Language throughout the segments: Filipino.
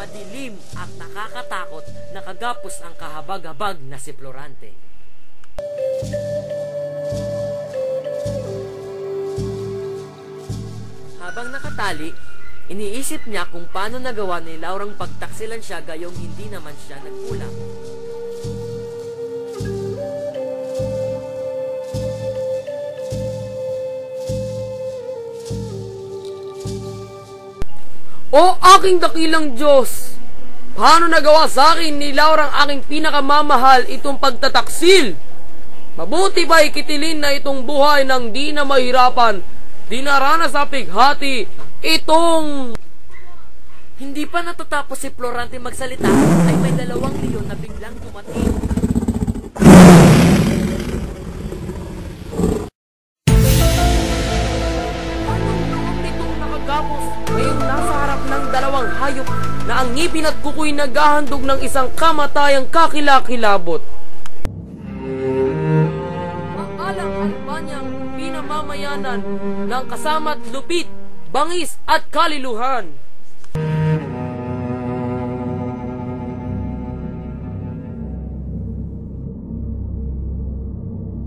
Madilim at nakakatakot nakagapos ang kahabag-habag na si Florante. Habang nakatali, iniisip niya kung paano nagawa ni Laurang pagtaksilan siya gayong hindi naman siya nagkulang. O aking dakilang Diyos! Paano nagawa sa akin ni Laura ang aking pinakamamahal itong pagtataksil? Mabuti ba ikitilin na itong buhay ng di na mahirapan, di naranas sa pighati, itong... Hindi pa natatapos si Florante magsalita ay may dalawang leon na biglang dumating. Ng dalawang hayop na ang ngipin at kuko'y naghahandog ng isang kamatayang kakilakilabot? Ang alang Albanyang pinamamayanan ng kasama't lupit, bangis at kaliluhan.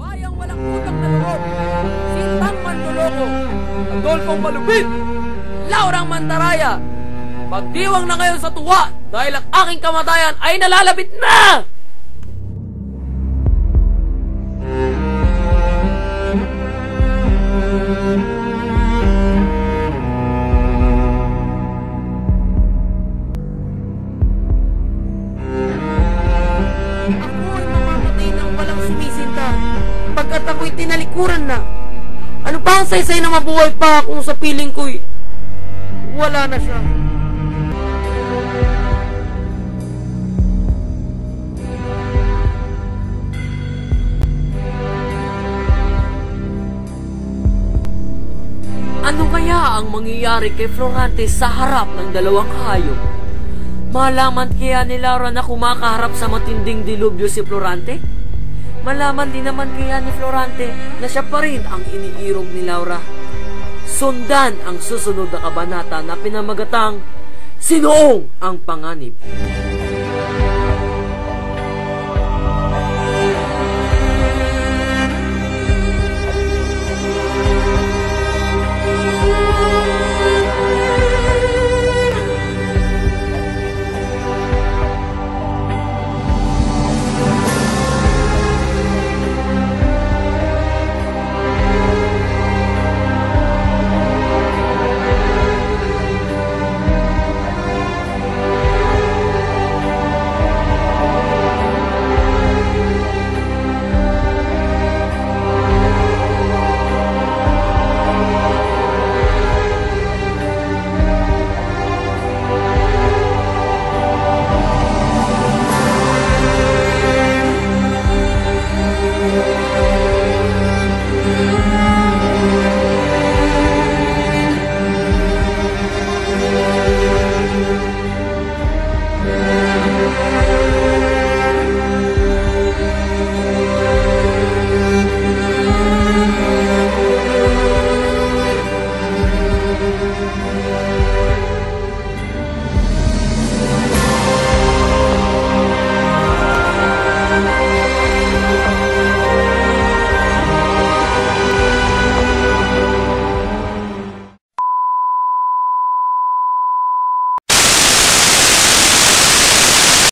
Bayang walang utang na loob, sintang manloloko, Adolfo Malupit, Laurang Mandaraya, magdiwang na ngayon sa tuwa dahil ang aking kamatayan ay nalalapit na! Pagkat ako'y tinalikuran na. Ano pa ang saysay na mabuhay pa kung sa piling ko'y wala na siya. Ano kaya ang mangyayari kay Florante sa harap ng dalawang hayop? Malaman kaya ni Laura na kumakaharap sa matinding dilubyo si Florante? Malaman din naman kaya ni Florante na siya pa rin ang iniirog ni Laura. Sundan ang susunod na kabanata na pinamagatang Sinoong ang Panganib.